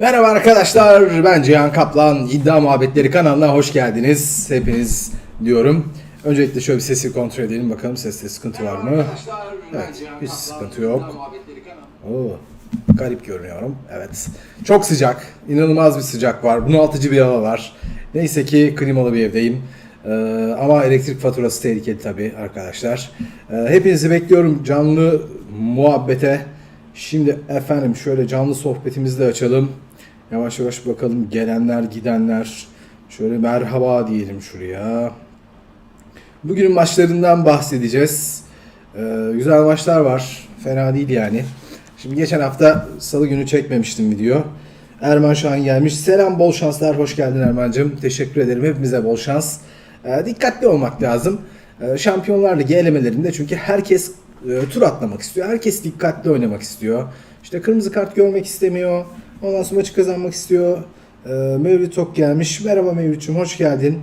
Merhaba arkadaşlar, ben Cihan Kaplan. İddia Muhabbetleri kanalına hoş geldiniz. Hepiniz diyorum. Öncelikle şöyle bir sesi kontrol edelim bakalım seste sıkıntı var mı? Evet, hiç sıkıntı yok. Oo, garip görünüyorum. Evet. Çok sıcak, inanılmaz bir sıcak var. Bunaltıcı bir hava var. Neyse ki klimalı bir evdeyim. Ee, ama elektrik faturası tehlikeli tabii arkadaşlar. Ee, hepinizi bekliyorum canlı muhabbete. Şimdi efendim şöyle canlı sohbetimizi de açalım. Yavaş yavaş bakalım gelenler gidenler. Şöyle merhaba diyelim şuraya. Bugünün maçlarından bahsedeceğiz. Ee, güzel maçlar var. Fena değil yani. Şimdi geçen hafta salı günü çekmemiştim video. Erman Şahin gelmiş. Selam bol şanslar. Hoş geldin Erman'cığım. Teşekkür ederim. Hepimize bol şans. Ee, dikkatli olmak lazım. Ee, Şampiyonlar Ligi elemelerinde çünkü herkes e, tur atlamak istiyor. Herkes dikkatli oynamak istiyor. İşte kırmızı kart görmek istemiyor. Ondan sonra maçı kazanmak istiyor. Ee, Mevlüt Tok gelmiş. Merhaba Mevlüt'cüğüm hoş geldin.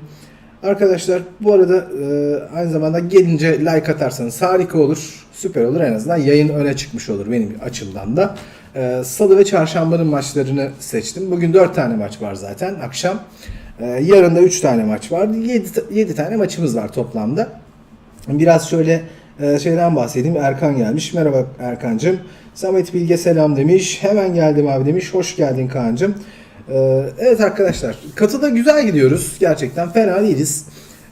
Arkadaşlar bu arada e, aynı zamanda gelince like atarsanız harika olur. Süper olur en azından yayın öne çıkmış olur benim açımdan da. E, Salı ve çarşambanın maçlarını seçtim. Bugün 4 tane maç var zaten akşam. E, yarın da 3 tane maç var. 7, 7 tane maçımız var toplamda. Biraz şöyle e, şeyden bahsedeyim. Erkan gelmiş. Merhaba Erkancığım. Samet Bilge selam demiş. Hemen geldim abi demiş. Hoş geldin Kaan'cığım. E, evet arkadaşlar. Katıda güzel gidiyoruz. Gerçekten fena değiliz.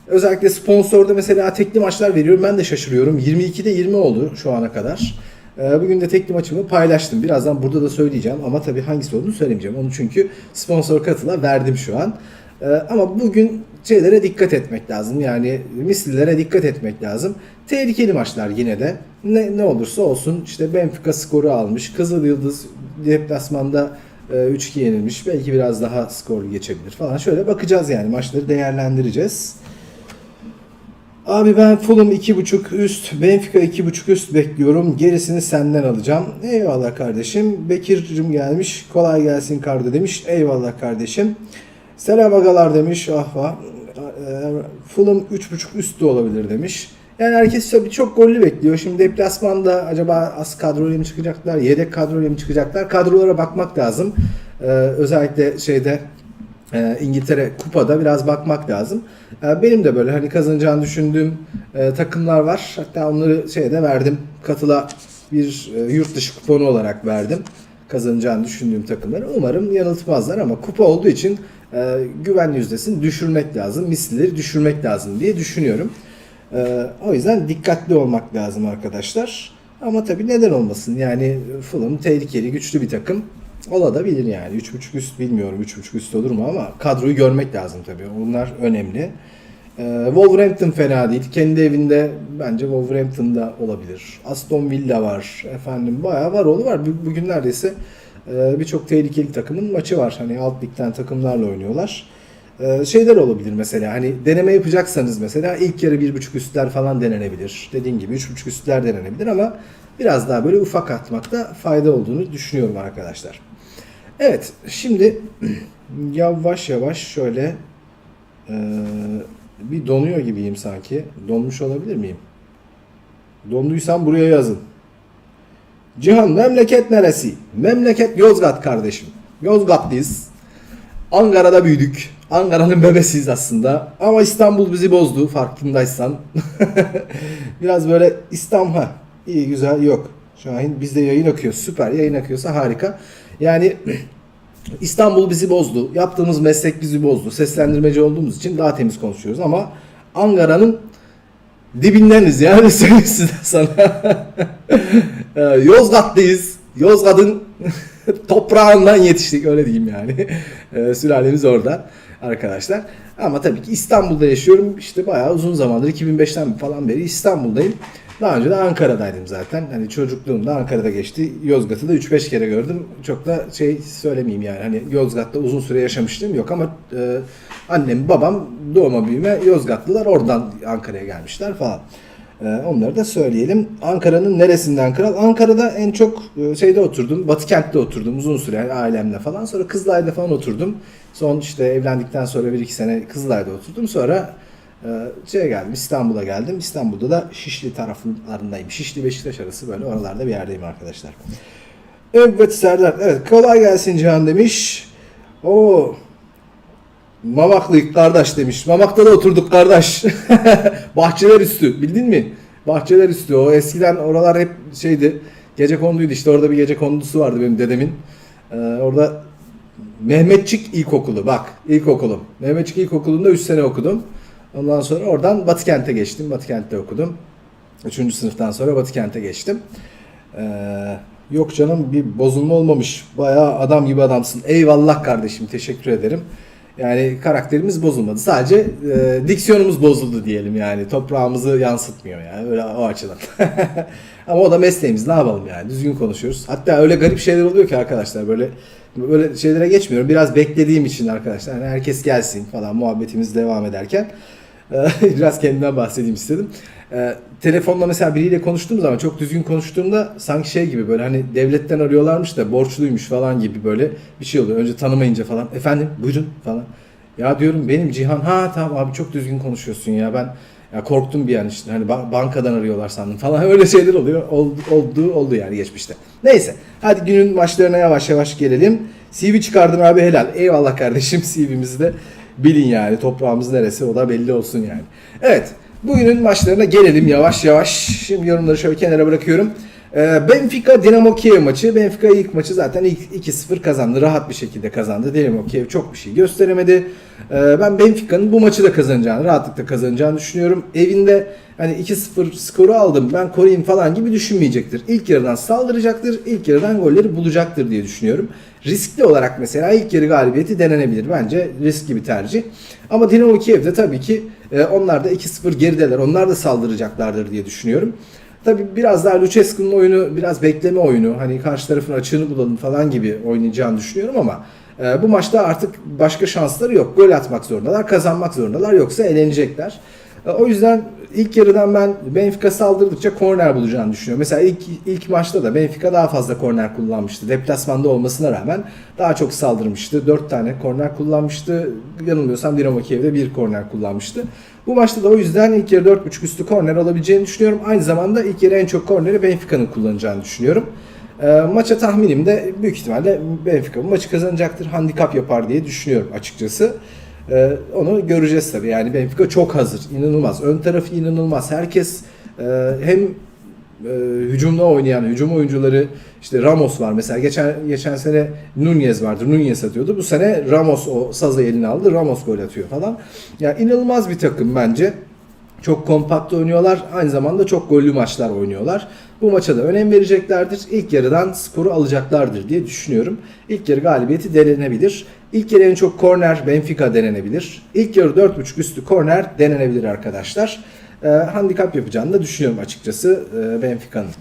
Özellikle sponsorda mesela tekli maçlar veriyorum. Ben de şaşırıyorum. 22'de 20 oldu şu ana kadar. E, Bugün de tekli maçımı paylaştım. Birazdan burada da söyleyeceğim. Ama tabii hangisi olduğunu söylemeyeceğim. Onu çünkü sponsor katıla verdim şu an. Ee, ama bugün şeylere dikkat etmek lazım. Yani mislilere dikkat etmek lazım. Tehlikeli maçlar yine de. Ne, ne olursa olsun işte Benfica skoru almış. Kızıl Yıldız deplasmanda e, 3-2 yenilmiş. Belki biraz daha skorlu geçebilir falan. Şöyle bakacağız yani maçları değerlendireceğiz. Abi ben Fulham 2.5 üst, Benfica 2.5 üst bekliyorum. Gerisini senden alacağım. Eyvallah kardeşim. Bekir'cim gelmiş. Kolay gelsin kardı demiş. Eyvallah kardeşim. Selam agalar demiş. Ahva. Ee, Fulham 3.5 üst de olabilir demiş. Yani herkes tabii çok gollü bekliyor. Şimdi deplasmanda acaba az kadroyla mı çıkacaklar, yedek kadroyla mı çıkacaklar? Kadrolara bakmak lazım. Ee, özellikle şeyde e, İngiltere kupada biraz bakmak lazım. E, benim de böyle hani kazanacağını düşündüğüm e, takımlar var. Hatta onları şeyde verdim. Katıla bir e, yurt dışı kuponu olarak verdim. Kazanacağını düşündüğüm takımları. Umarım yanıltmazlar ama kupa olduğu için e, güven yüzdesini düşürmek lazım. Mislileri düşürmek lazım diye düşünüyorum. E, o yüzden dikkatli olmak lazım arkadaşlar. Ama tabii neden olmasın? Yani Fulham tehlikeli, güçlü bir takım. Olabilir yani. 3.5 üst bilmiyorum 3.5 üst olur mu ama kadroyu görmek lazım tabii. Onlar önemli. Ee, Wolverhampton fena değil. Kendi evinde bence Wolverhampton'da olabilir. Aston Villa var. Efendim bayağı var oğlu var. Bu- Bugün neredeyse e, birçok tehlikeli takımın maçı var. Hani alt ligden takımlarla oynuyorlar. Ee, şeyler olabilir mesela hani deneme yapacaksanız mesela ilk yarı 1.5 üstler falan denenebilir. Dediğim gibi 3.5 üstler denenebilir ama biraz daha böyle ufak atmakta fayda olduğunu düşünüyorum arkadaşlar. Evet şimdi yavaş yavaş şöyle e, bir donuyor gibiyim sanki. Donmuş olabilir miyim? Donduysam buraya yazın. Cihan memleket neresi? Memleket Yozgat kardeşim. Yozgatlıyız. Ankara'da büyüdük. Ankara'nın bebesiyiz aslında. Ama İstanbul bizi bozdu farkındaysan. Biraz böyle İstanbul ha iyi güzel yok. Şahin bizde yayın akıyor. Süper yayın akıyorsa harika. Yani İstanbul bizi bozdu. Yaptığımız meslek bizi bozdu. Seslendirmeci olduğumuz için daha temiz konuşuyoruz ama Ankara'nın dibindeniz yani size sana. Ee, Yozgat'tayız. Yozgat'ın toprağından yetiştik öyle diyeyim yani. Ee, Sülalemiz orada arkadaşlar. Ama tabii ki İstanbul'da yaşıyorum. İşte bayağı uzun zamandır 2005'ten falan beri İstanbul'dayım. Daha önce de Ankara'daydım zaten. Hani çocukluğumda Ankara'da geçti. Yozgat'ı da 3-5 kere gördüm. Çok da şey söylemeyeyim yani. Hani Yozgat'ta uzun süre yaşamıştım yok ama e, annem babam doğma büyüme Yozgatlılar. Oradan Ankara'ya gelmişler falan. E, onları da söyleyelim. Ankara'nın neresinden kral? Ankara'da en çok e, şeyde oturdum. Batı kentte oturdum uzun süre yani ailemle falan. Sonra Kızılay'da falan oturdum. Son işte evlendikten sonra bir iki sene Kızılay'da oturdum. Sonra şeye geldim İstanbul'a geldim. İstanbul'da da Şişli taraflarındayım. Şişli Beşiktaş arası böyle oralarda bir yerdeyim arkadaşlar. Evet Serdar. Evet kolay gelsin Cihan demiş. O Mamaklıyık kardeş demiş. Mamak'ta da oturduk kardeş. Bahçeler üstü bildin mi? Bahçeler üstü. O eskiden oralar hep şeydi. Gece konduydu işte orada bir gece kondusu vardı benim dedemin. Ee, orada Mehmetçik İlkokulu bak ilkokulum. Mehmetçik İlkokulu'nda 3 sene okudum. Ondan sonra oradan Batıkent'e geçtim. Batıkent'te okudum. 3. sınıftan sonra Batıkent'e geçtim. Ee, yok canım bir bozulma olmamış. Bayağı adam gibi adamsın. Eyvallah kardeşim teşekkür ederim. Yani karakterimiz bozulmadı. Sadece e, diksiyonumuz bozuldu diyelim yani. Toprağımızı yansıtmıyor yani öyle o açıdan. Ama o da mesleğimiz ne yapalım yani. Düzgün konuşuyoruz. Hatta öyle garip şeyler oluyor ki arkadaşlar böyle böyle şeylere geçmiyorum. Biraz beklediğim için arkadaşlar. Yani herkes gelsin falan muhabbetimiz devam ederken biraz kendimden bahsedeyim istedim. E, telefonla mesela biriyle konuştuğum zaman çok düzgün konuştuğumda sanki şey gibi böyle hani devletten arıyorlarmış da borçluymuş falan gibi böyle bir şey oluyor. Önce tanımayınca falan efendim buyurun falan. Ya diyorum benim Cihan ha tamam abi çok düzgün konuşuyorsun ya ben ya korktum bir an işte hani ba- bankadan arıyorlar sandım falan öyle şeyler oluyor. Oldu, oldu oldu yani geçmişte. Neyse hadi günün maçlarına yavaş yavaş gelelim. CV çıkardın abi helal. Eyvallah kardeşim CV'mizi de bilin yani toprağımız neresi o da belli olsun yani. Evet bugünün maçlarına gelelim yavaş yavaş. Şimdi yorumları şöyle kenara bırakıyorum. Ee, Benfica Dinamo Kiev maçı. Benfica ilk maçı zaten ilk 2-0 kazandı. Rahat bir şekilde kazandı. Dinamo Kiev çok bir şey gösteremedi. Ee, ben Benfica'nın bu maçı da kazanacağını, rahatlıkla kazanacağını düşünüyorum. Evinde hani 2-0 skoru aldım ben koruyayım falan gibi düşünmeyecektir. İlk yarıdan saldıracaktır. ilk yarıdan golleri bulacaktır diye düşünüyorum. Riskli olarak mesela ilk yarı galibiyeti denenebilir. Bence riskli bir tercih. Ama Dinamo Kiev'de tabii ki e, onlar da 2-0 gerideler. Onlar da saldıracaklardır diye düşünüyorum. Tabii biraz daha Lucescu'nun oyunu biraz bekleme oyunu. Hani karşı tarafın açığını bulalım falan gibi oynayacağını düşünüyorum ama e, bu maçta artık başka şansları yok. Gol atmak zorundalar, kazanmak zorundalar. Yoksa elenecekler. O yüzden ilk yarıdan ben Benfica saldırdıkça korner bulacağını düşünüyorum. Mesela ilk ilk maçta da Benfica daha fazla korner kullanmıştı. Deplasmanda olmasına rağmen daha çok saldırmıştı. 4 tane korner kullanmıştı. Yanılmıyorsam Dinamo Kiev'de bir korner kullanmıştı. Bu maçta da o yüzden ilk yarı 4.5 üstü korner alabileceğini düşünüyorum. Aynı zamanda ilk yarı en çok korneri Benfica'nın kullanacağını düşünüyorum. E, maça tahminim de büyük ihtimalle Benfica bu maçı kazanacaktır. Handikap yapar diye düşünüyorum açıkçası. Ee, onu göreceğiz tabii. Yani Benfica çok hazır. inanılmaz. Ön tarafı inanılmaz. Herkes e, hem e, hücumda oynayan hücum oyuncuları işte Ramos var mesela geçen geçen sene Nunez vardı. Nunez atıyordu. Bu sene Ramos o sazı eline aldı. Ramos gol atıyor falan. Ya yani inanılmaz bir takım bence. Çok kompakt oynuyorlar. Aynı zamanda çok gollü maçlar oynuyorlar. Bu maça da önem vereceklerdir. İlk yarıdan skoru alacaklardır diye düşünüyorum. İlk yarı galibiyeti denenebilir. İlk yarı en çok korner Benfica denenebilir. İlk yarı 4.5 üstü korner denenebilir arkadaşlar. Ee, handikap yapacağını da düşünüyorum açıkçası e, Benfica'nın.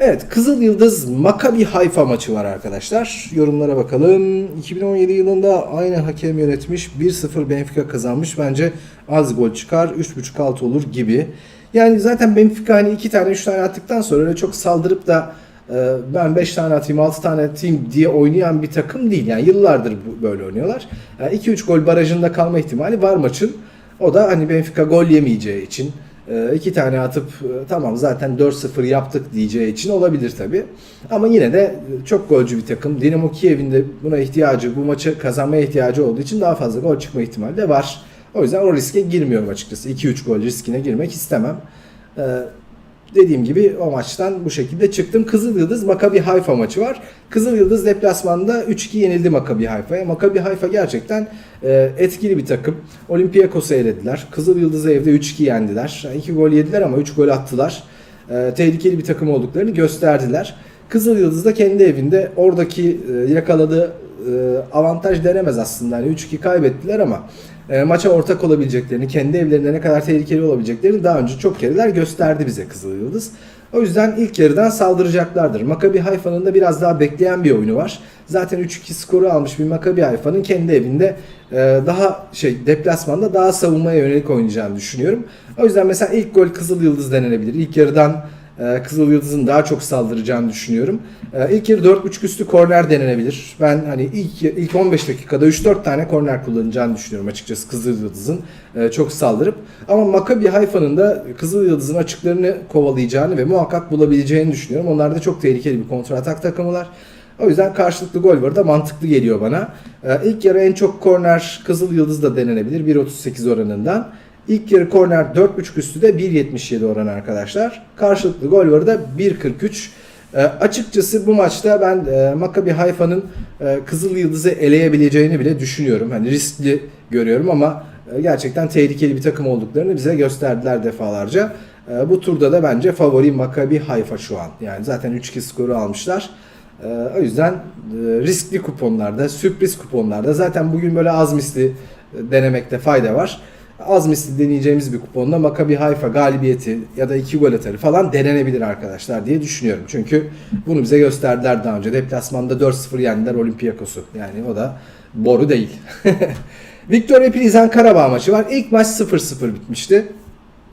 Evet Kızıl Yıldız Maccabi Haifa maçı var arkadaşlar. Yorumlara bakalım. 2017 yılında aynı hakem yönetmiş. 1-0 Benfica kazanmış. Bence az gol çıkar. 3.5 alt olur gibi. Yani zaten Benfica hani 2 tane 3 tane attıktan sonra öyle çok saldırıp da e, ben 5 tane atayım 6 tane atayım diye oynayan bir takım değil. Yani yıllardır böyle oynuyorlar. 2-3 gol barajında kalma ihtimali var maçın. O da hani Benfica gol yemeyeceği için e, iki tane atıp e, tamam zaten 4-0 yaptık diyeceği için olabilir tabi. Ama yine de çok golcü bir takım. Dinamo Kiev'in de buna ihtiyacı, bu maçı kazanmaya ihtiyacı olduğu için daha fazla gol çıkma ihtimali de var. O yüzden o riske girmiyorum açıkçası. 2-3 gol riskine girmek istemem. Dediğim gibi o maçtan bu şekilde çıktım. Kızıl Yıldız Maccabi Haifa maçı var. Kızıl Yıldız deplasmanda 3-2 yenildi Maccabi Haifa'ya. Maccabi Haifa gerçekten e, etkili bir takım. Olympiakos'u elediler. Kızıl Yıldız'ı evde 3-2 yendiler. 2 gol yediler ama 3 gol attılar. E, tehlikeli bir takım olduklarını gösterdiler. Kızıl Yıldız da kendi evinde oradaki e, yakaladığı e, avantaj denemez aslında. Yani 3-2 kaybettiler ama e, maça ortak olabileceklerini, kendi evlerinde ne kadar tehlikeli olabileceklerini daha önce çok kereler gösterdi bize Kızıl Yıldız. O yüzden ilk yarıdan saldıracaklardır. Maccabi Haifa'nın da biraz daha bekleyen bir oyunu var. Zaten 3-2 skoru almış bir Maccabi Haifa'nın kendi evinde e, daha şey deplasmanda daha savunmaya yönelik oynayacağını düşünüyorum. O yüzden mesela ilk gol Kızıl Yıldız denenebilir. İlk yarıdan e, Kızıl Yıldız'ın daha çok saldıracağını düşünüyorum. E, ilk yarı 4.5 üstü korner denenebilir. Ben hani ilk ilk 15 dakikada 3-4 tane korner kullanacağını düşünüyorum açıkçası Kızıl Yıldız'ın e, çok saldırıp. Ama Maccabi Haifa'nın da Kızıl Yıldız'ın açıklarını kovalayacağını ve muhakkak bulabileceğini düşünüyorum. Onlar da çok tehlikeli bir kontratak takımılar. O yüzden karşılıklı gol var da mantıklı geliyor bana. Ee, ilk yarı en çok korner Kızıl Yıldız da denenebilir 1.38 oranından. İlk yarı korner 4.5 üstü de 1.77 oran arkadaşlar. Karşılıklı gol var da 1.43. E, açıkçası bu maçta ben e, Maccabi Hayfa'nın e, Kızıl Yıldız'ı eleyebileceğini bile düşünüyorum. Hani riskli görüyorum ama e, gerçekten tehlikeli bir takım olduklarını bize gösterdiler defalarca. E, bu turda da bence favori Maccabi Hayfa şu an. Yani zaten 3-2 skoru almışlar. E, o yüzden e, riskli kuponlarda, sürpriz kuponlarda zaten bugün böyle az misli e, denemekte fayda var. Az misli deneyeceğimiz bir kuponda Maccabi Haifa galibiyeti ya da iki gol atarı falan denenebilir arkadaşlar diye düşünüyorum. Çünkü bunu bize gösterdiler daha önce. Deplasmanda 4-0 yendiler Olympiakos'u. Yani o da boru değil. Victoria Pilsen Karabağ maçı var. İlk maç 0-0 bitmişti.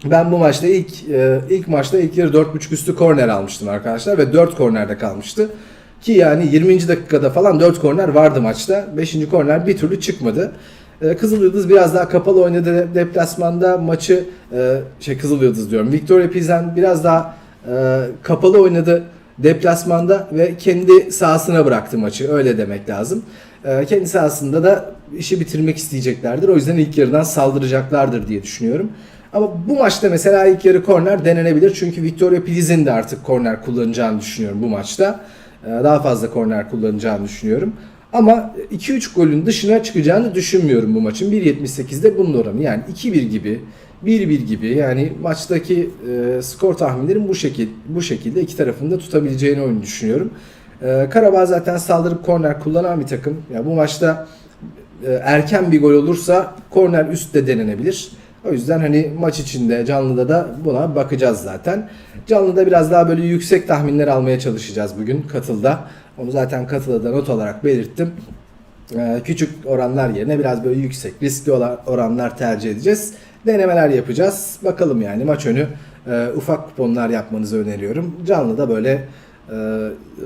Ben bu maçta ilk e, ilk maçta ilk yarı 4.5 üstü korner almıştım arkadaşlar ve 4 kornerde kalmıştı. Ki yani 20. dakikada falan 4 korner vardı maçta. 5. korner bir türlü çıkmadı. E, Kızıl Yıldız biraz daha kapalı oynadı de- deplasmanda maçı e, şey Kızıl Yıldız diyorum. Victoria Pilsen biraz daha e, kapalı oynadı deplasmanda ve kendi sahasına bıraktı maçı. Öyle demek lazım. E, kendi sahasında da işi bitirmek isteyeceklerdir. O yüzden ilk yarıdan saldıracaklardır diye düşünüyorum. Ama bu maçta mesela ilk yarı korner denenebilir. Çünkü Victoria Pilsen de artık korner kullanacağını düşünüyorum bu maçta. Daha fazla korner kullanacağını düşünüyorum. Ama 2-3 golün dışına çıkacağını düşünmüyorum bu maçın. 1.78'de bunun oranı. Yani 2-1 gibi, 1-1 gibi yani maçtaki e, skor tahminlerim bu şekil bu şekilde iki tarafında tutabileceğini oyunu düşünüyorum. E, Karabağ zaten saldırıp korner kullanan bir takım. Ya bu maçta e, erken bir gol olursa korner üst de denenebilir. O yüzden hani maç içinde canlıda da buna bakacağız zaten. Canlıda biraz daha böyle yüksek tahminler almaya çalışacağız bugün katılda. Onu zaten katılda not olarak belirttim. Ee, küçük oranlar yerine biraz böyle yüksek riskli olan oranlar tercih edeceğiz. Denemeler yapacağız. Bakalım yani maç önü e, ufak kuponlar yapmanızı öneriyorum. Canlıda böyle e,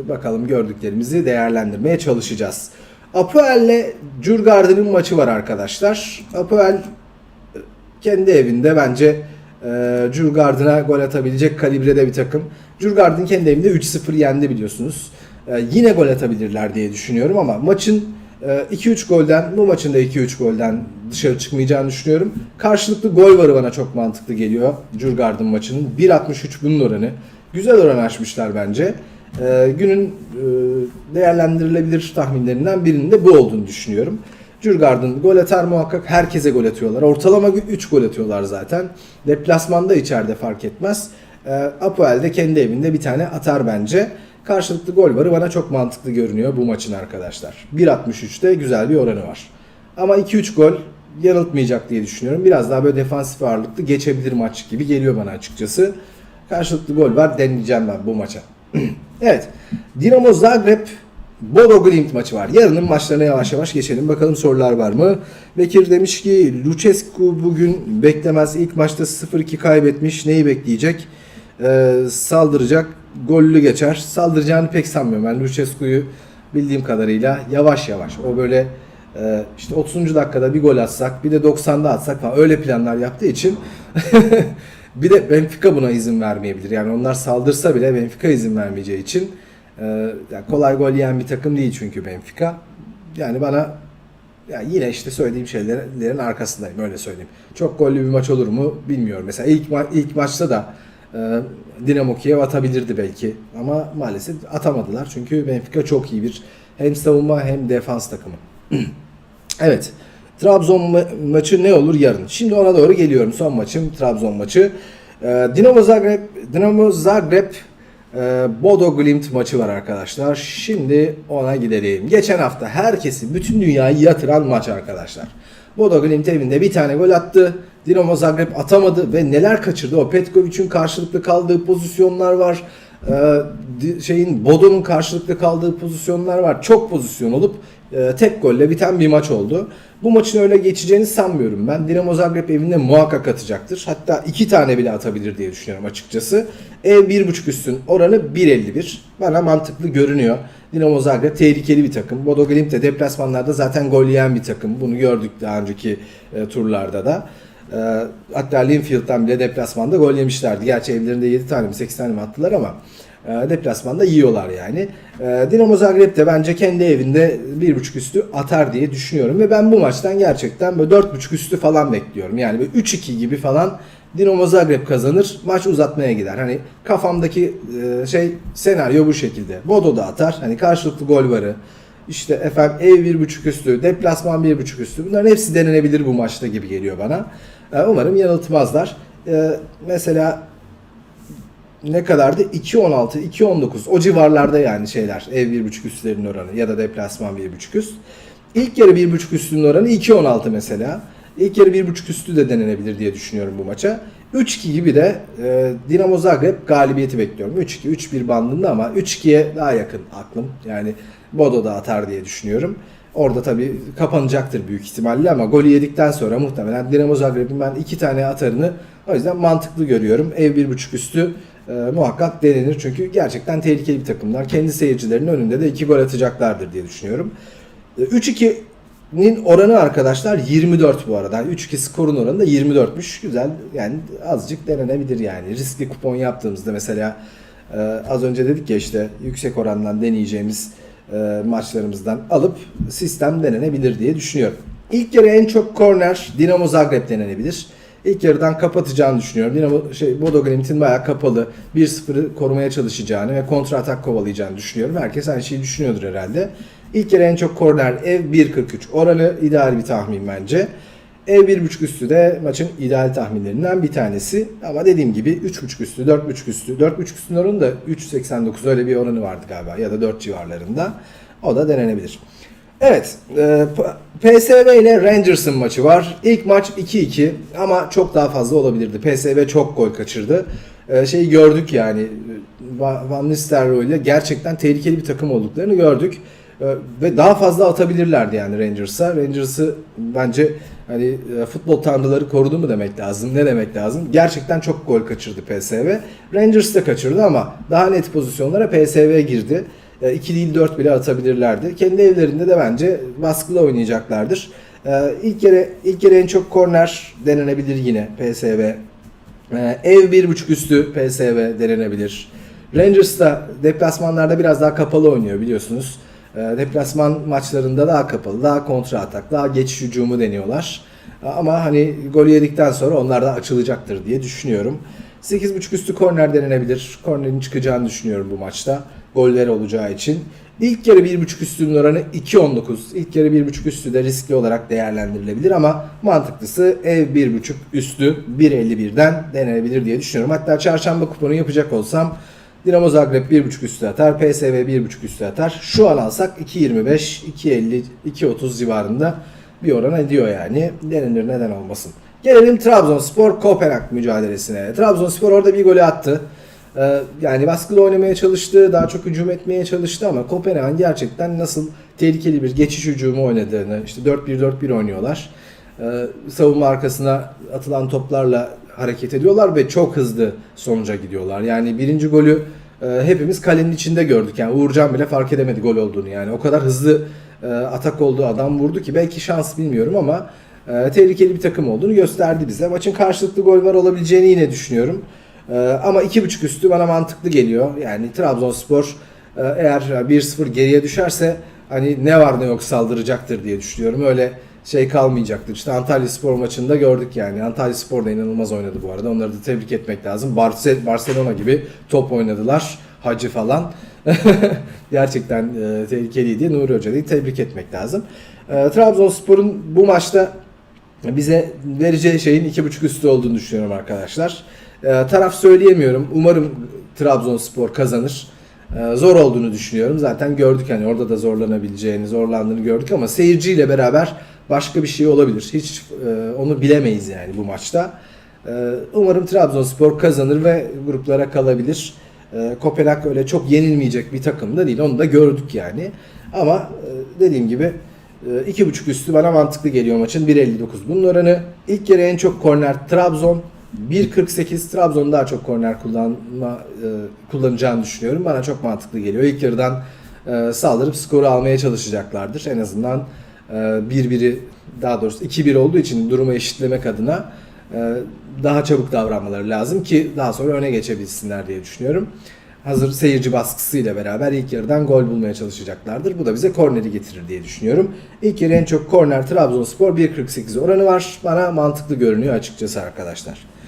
bakalım gördüklerimizi değerlendirmeye çalışacağız. Apoel'le Djurgården'in maçı var arkadaşlar. Apoel kendi evinde bence e, Djurgården'a gol atabilecek kalibrede bir takım. Djurgården kendi evinde 3-0 yendi biliyorsunuz. E, yine gol atabilirler diye düşünüyorum ama maçın e, 2-3 golden, bu maçın da 2-3 golden dışarı çıkmayacağını düşünüyorum. Karşılıklı gol varı bana çok mantıklı geliyor Djurgården maçının. 1.63 bunun oranı. Güzel oran açmışlar bence. E, günün e, değerlendirilebilir tahminlerinden birinin de bu olduğunu düşünüyorum. Djurgården gol atar muhakkak. Herkese gol atıyorlar. Ortalama 3 gol atıyorlar zaten. Deplasmanda içeride fark etmez. E, Apoel de kendi evinde bir tane atar bence. Karşılıklı gol varı bana çok mantıklı görünüyor bu maçın arkadaşlar. 1.63'te güzel bir oranı var. Ama 2-3 gol yanıltmayacak diye düşünüyorum. Biraz daha böyle defansif ağırlıklı geçebilir maç gibi geliyor bana açıkçası. Karşılıklı gol var deneyeceğim ben bu maça. evet. Dinamo Zagreb Bodo Glimt maçı var. Yarının maçlarına yavaş yavaş geçelim. Bakalım sorular var mı? Bekir demiş ki Lucescu bugün beklemez. İlk maçta 0-2 kaybetmiş. Neyi bekleyecek? Ee, saldıracak. Gollü geçer. Saldıracağını pek sanmıyorum. Ben Lucescu'yu bildiğim kadarıyla yavaş yavaş. O böyle e, işte 30. dakikada bir gol atsak bir de 90'da atsak falan öyle planlar yaptığı için bir de Benfica buna izin vermeyebilir. Yani onlar saldırsa bile Benfica izin vermeyeceği için e, yani kolay gol yiyen bir takım değil çünkü Benfica. Yani bana ya yine işte söylediğim şeylerin arkasındayım öyle söyleyeyim. Çok gollü bir maç olur mu bilmiyorum. Mesela ilk ma- ilk maçta da e, Dinamo Kiev atabilirdi belki ama maalesef atamadılar. Çünkü Benfica çok iyi bir hem savunma hem defans takımı. evet. Trabzon ma- maçı ne olur yarın? Şimdi ona doğru geliyorum. Son maçım Trabzon maçı. Ee, Dinamo Zagreb Dinamo Zagreb e, Bodo Glimt maçı var arkadaşlar. Şimdi ona gidelim. Geçen hafta herkesi, bütün dünyayı yatıran maç arkadaşlar. Bodo Glimt evinde bir tane gol attı. Dinamo Zagreb atamadı ve neler kaçırdı. O Petkovic'in karşılıklı kaldığı pozisyonlar var. Ee, şeyin Bodo'nun karşılıklı kaldığı pozisyonlar var. Çok pozisyon olup e, tek golle biten bir maç oldu. Bu maçın öyle geçeceğini sanmıyorum ben. Dinamo Zagreb evinde muhakkak atacaktır. Hatta iki tane bile atabilir diye düşünüyorum açıkçası. Ev 1.5 üstün oranı 1.51. Bana mantıklı görünüyor. Dinamo Zagreb tehlikeli bir takım. Bodo Glimt de deplasmanlarda zaten gol yiyen bir takım. Bunu gördük daha önceki e, turlarda da. E, hatta Linfield'dan bile deplasmanda gol yemişlerdi. Gerçi evlerinde 7 tane mi 8 tane mi attılar ama deplasmanda yiyorlar yani. E, Dinamo Zagreb de bence kendi evinde 1.5 üstü atar diye düşünüyorum ve ben bu maçtan gerçekten böyle 4.5 üstü falan bekliyorum. Yani böyle 3-2 gibi falan Dinamo Zagreb kazanır, maç uzatmaya gider. Hani kafamdaki e, şey senaryo bu şekilde. Bodo da atar. Hani karşılıklı gol varı. İşte efendim ev 1.5 üstü, deplasman 1.5 üstü. Bunların hepsi denenebilir bu maçta gibi geliyor bana. E, umarım yanıltmazlar. Mesela ne kadardı? 2.16, 2.19 o civarlarda yani şeyler. Ev 1.5 üstlerin oranı ya da deplasman 1.5 üst. İlk yarı 1.5 üstünün oranı 2.16 mesela. İlk yarı 1.5 üstü de denenebilir diye düşünüyorum bu maça. 3-2 gibi de e, Dinamo Zagreb galibiyeti bekliyorum. 3-2, 3-1 bandında ama 3-2'ye daha yakın aklım. Yani Bodo da atar diye düşünüyorum. Orada tabii kapanacaktır büyük ihtimalle ama golü yedikten sonra muhtemelen Dinamo Zagreb'in ben iki tane atarını o yüzden mantıklı görüyorum. Ev 1.5 üstü e, muhakkak denenir çünkü gerçekten tehlikeli bir takımlar. Kendi seyircilerinin önünde de iki gol atacaklardır diye düşünüyorum. E, 3-2'nin oranı arkadaşlar 24 bu arada. 3-2 skorun oranı da 24'müş. Güzel yani azıcık denenebilir yani. Riskli kupon yaptığımızda mesela e, az önce dedik ya işte yüksek orandan deneyeceğimiz e, maçlarımızdan alıp sistem denenebilir diye düşünüyorum. İlk yarı en çok korner Dinamo Zagreb denenebilir. İlk yarıdan kapatacağını düşünüyorum. Dinamo şey Bodo Glimt'in bayağı kapalı 1-0'ı korumaya çalışacağını ve kontra atak kovalayacağını düşünüyorum. Herkes aynı şeyi düşünüyordur herhalde. İlk yarı en çok korner ev 1.43 oranı ideal bir tahmin bence. Ev 1.5 üstü de maçın ideal tahminlerinden bir tanesi. Ama dediğim gibi 3.5 üstü, 4.5 üstü. 4.5 üstünün oranı da 3.89 öyle bir oranı vardı galiba ya da 4 civarlarında. O da denenebilir. Evet, e, PSV ile Rangers'ın maçı var. İlk maç 2-2 ama çok daha fazla olabilirdi. PSV çok gol kaçırdı. E, şeyi gördük yani Va- Van Nistelrooy ile gerçekten tehlikeli bir takım olduklarını gördük. E, ve daha fazla atabilirlerdi yani Rangers'a. Rangers'ı bence hani e, futbol tanrıları korudu mu demek lazım, ne demek lazım? Gerçekten çok gol kaçırdı PSV. Rangers da kaçırdı ama daha net pozisyonlara PSV girdi. 2 değil 4 bile atabilirlerdi. Kendi evlerinde de bence baskılı oynayacaklardır. E, İlk kere ilk kere en çok korner denenebilir yine PSV. E, Ev 1.5 üstü PSV denenebilir. Rangers da deplasmanlarda biraz daha kapalı oynuyor biliyorsunuz. E, Deplasman maçlarında daha kapalı, daha kontra atak, daha geçiş hücumu deniyorlar. Ama hani gol yedikten sonra onlar da açılacaktır diye düşünüyorum. 8.5 üstü korner denenebilir. Kornerin çıkacağını düşünüyorum bu maçta. Goller olacağı için. İlk yarı 1.5 üstünün oranı 2.19. İlk yarı 1.5 üstü de riskli olarak değerlendirilebilir ama mantıklısı ev 1.5 üstü 1.51'den denenebilir diye düşünüyorum. Hatta çarşamba kuponu yapacak olsam Dinamo Zagreb 1.5 üstü atar, PSV 1.5 üstü atar. Şu an alsak 2.25, 2.50, 2.30 civarında bir oran ediyor yani. Denenir neden olmasın. Gelelim Trabzonspor Kopenhag mücadelesine. Trabzonspor orada bir golü attı. Ee, yani baskılı oynamaya çalıştı, daha çok hücum etmeye çalıştı ama Kopenhag'ın gerçekten nasıl tehlikeli bir geçiş hücumu oynadığını, işte 4-1-4-1 oynuyorlar. Ee, savunma arkasına atılan toplarla hareket ediyorlar ve çok hızlı sonuca gidiyorlar. Yani birinci golü e, hepimiz kalenin içinde gördük. Yani Uğurcan bile fark edemedi gol olduğunu. Yani o kadar hızlı e, atak olduğu adam vurdu ki belki şans bilmiyorum ama e, tehlikeli bir takım olduğunu gösterdi bize. Maçın karşılıklı gol var olabileceğini yine düşünüyorum. E, ama 2.5 üstü bana mantıklı geliyor. Yani Trabzonspor e, eğer 1-0 geriye düşerse hani ne var ne yok saldıracaktır diye düşünüyorum. Öyle şey kalmayacaktır. İşte Antalya Spor maçında gördük yani. Antalya Spor da inanılmaz oynadı bu arada. Onları da tebrik etmek lazım. Barce- Barcelona gibi top oynadılar. Hacı falan. Gerçekten e, tehlikeliydi. Nuri Hoca'yı tebrik etmek lazım. E, Trabzonspor'un bu maçta bize vereceği şeyin iki buçuk üstü olduğunu düşünüyorum arkadaşlar. E, taraf söyleyemiyorum. Umarım Trabzonspor kazanır. E, zor olduğunu düşünüyorum. Zaten gördük hani orada da zorlanabileceğini, zorlandığını gördük ama seyirciyle beraber başka bir şey olabilir. Hiç e, onu bilemeyiz yani bu maçta. E, umarım Trabzonspor kazanır ve gruplara kalabilir. E, Kopenhag öyle çok yenilmeyecek bir takım da değil. Onu da gördük yani. Ama e, dediğim gibi e, iki buçuk üstü bana mantıklı geliyor maçın 1.59 bunun oranı. İlk yarı en çok korner Trabzon 1.48 Trabzon daha çok korner kullanma e, kullanacağını düşünüyorum. Bana çok mantıklı geliyor. İlk yarıdan e, saldırıp skoru almaya çalışacaklardır. En azından e, 1-1'i daha doğrusu 2-1 olduğu için durumu eşitlemek adına e, daha çabuk davranmaları lazım ki daha sonra öne geçebilsinler diye düşünüyorum. hazır seyirci baskısıyla beraber ilk yarıdan gol bulmaya çalışacaklardır. Bu da bize korneri getirir diye düşünüyorum. İlk yarı en çok korner Trabzonspor 1.48 oranı var. Bana mantıklı görünüyor açıkçası arkadaşlar.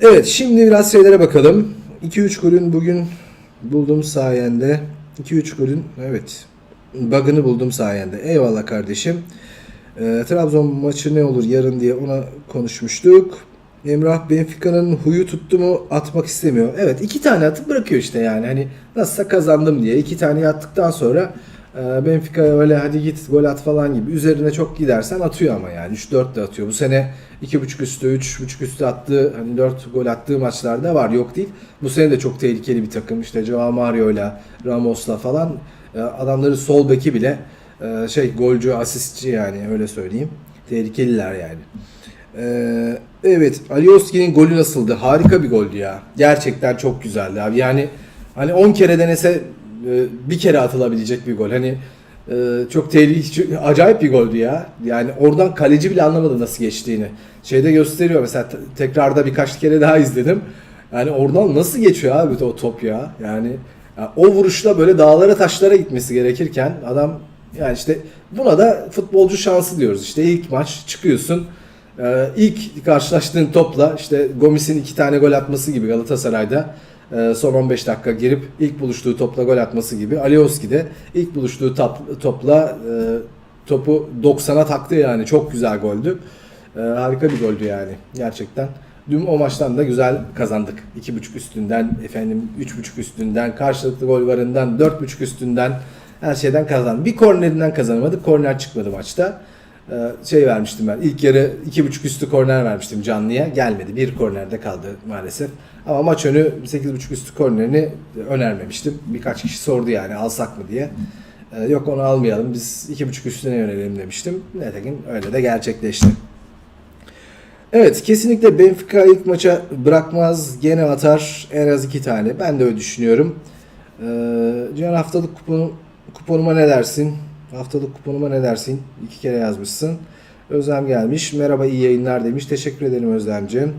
Evet şimdi biraz şeylere bakalım. 2-3 golün bugün buldum sayende. 2-3 golün evet bug'ını buldum sayende. Eyvallah kardeşim. Ee, Trabzon maçı ne olur yarın diye ona konuşmuştuk. Emrah Benfica'nın huyu tuttu mu atmak istemiyor. Evet iki tane atıp bırakıyor işte yani. Hani nasılsa kazandım diye. iki tane attıktan sonra e, Benfica öyle hadi git gol at falan gibi. Üzerine çok gidersen atıyor ama yani. 3-4 de atıyor. Bu sene 2.5 üstü 3.5 üstü attığı hani 4 gol attığı maçlarda var yok değil. Bu sene de çok tehlikeli bir takım. İşte Joao Mario'yla Ramos'la falan e, adamların sol beki bile e, şey golcü asistçi yani öyle söyleyeyim. Tehlikeliler yani. Ee, evet Alioski'nin golü nasıldı? Harika bir goldü ya. Gerçekten çok güzeldi abi. Yani hani 10 kere denese bir kere atılabilecek bir gol. Hani e, çok tehlikeli, acayip bir goldü ya. Yani oradan kaleci bile anlamadı nasıl geçtiğini. Şeyde gösteriyor mesela te- tekrarda birkaç kere daha izledim. Yani oradan nasıl geçiyor abi o top ya? Yani ya o vuruşla böyle dağlara taşlara gitmesi gerekirken adam yani işte buna da futbolcu şansı diyoruz. İşte ilk maç çıkıyorsun. Ee, ilk karşılaştığın topla işte Gomis'in iki tane gol atması gibi Galatasaray'da son 15 dakika girip ilk buluştuğu topla gol atması gibi Alioski de ilk buluştuğu top- topla e, topu 90'a taktı yani çok güzel goldü. E, harika bir goldü yani gerçekten. Dün o maçtan da güzel kazandık. 2.5 üstünden, efendim 3.5 üstünden, karşılıklı gol varından, 4.5 üstünden her şeyden kazandık. Bir kornerinden kazanamadık. Korner çıkmadı maçta. Ee, şey vermiştim ben. İlk yarı 2.5 üstü korner vermiştim canlıya. Gelmedi. Bir kornerde kaldı maalesef. Ama maç önü 8.5 üstü kornerini önermemiştim. Birkaç kişi sordu yani alsak mı diye. Ee, yok onu almayalım. Biz 2.5 üstüne yönelelim demiştim. Nitekim öyle de gerçekleşti. Evet kesinlikle Benfica ilk maça bırakmaz. Gene atar en az iki tane. Ben de öyle düşünüyorum. Ee, Cihan haftalık kupon, kuponuma ne dersin? Haftalık kuponuma ne dersin? İki kere yazmışsın. Özlem gelmiş. Merhaba iyi yayınlar demiş. Teşekkür ederim Özlemciğim.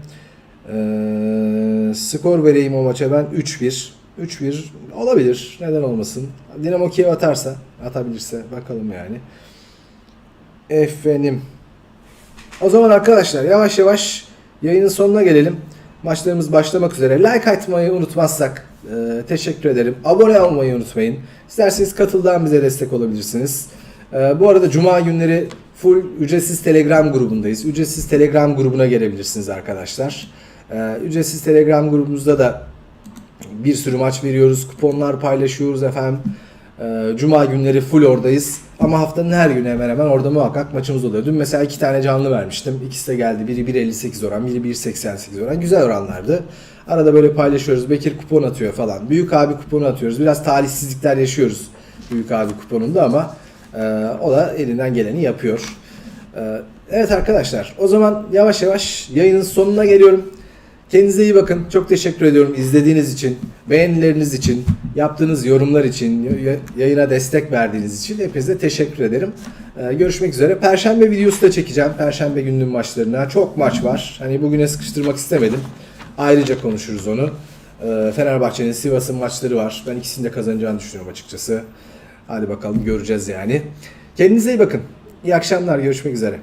Ee, skor vereyim o maça ben 3-1. 3-1 olabilir. Neden olmasın? Dinamo Kiev atarsa, atabilirse bakalım yani. Efendim. O zaman arkadaşlar yavaş yavaş yayının sonuna gelelim. Maçlarımız başlamak üzere. Like atmayı unutmazsak e, teşekkür ederim. Abone olmayı unutmayın. İsterseniz katıldan bize destek olabilirsiniz. E, bu arada cuma günleri full ücretsiz Telegram grubundayız. Ücretsiz Telegram grubuna gelebilirsiniz arkadaşlar. E, ücretsiz Telegram grubumuzda da bir sürü maç veriyoruz. Kuponlar paylaşıyoruz efendim. Ee, Cuma günleri full oradayız. Ama haftanın her günü hemen hemen orada muhakkak maçımız oluyor. Dün mesela iki tane canlı vermiştim. İkisi de geldi. Biri 1.58 oran, biri 1.88 oran. Güzel oranlardı. Arada böyle paylaşıyoruz. Bekir kupon atıyor falan. Büyük abi kuponu atıyoruz. Biraz talihsizlikler yaşıyoruz Büyük abi kuponunda ama e, o da elinden geleni yapıyor. E, evet arkadaşlar o zaman yavaş yavaş yayının sonuna geliyorum. Kendinize iyi bakın. Çok teşekkür ediyorum izlediğiniz için, beğenileriniz için, yaptığınız yorumlar için, yayına destek verdiğiniz için hepinize teşekkür ederim. Ee, görüşmek üzere. Perşembe videosu da çekeceğim. Perşembe gününün maçlarına. Çok maç var. Hani bugüne sıkıştırmak istemedim. Ayrıca konuşuruz onu. Ee, Fenerbahçe'nin Sivas'ın maçları var. Ben ikisini de kazanacağını düşünüyorum açıkçası. Hadi bakalım göreceğiz yani. Kendinize iyi bakın. İyi akşamlar. Görüşmek üzere.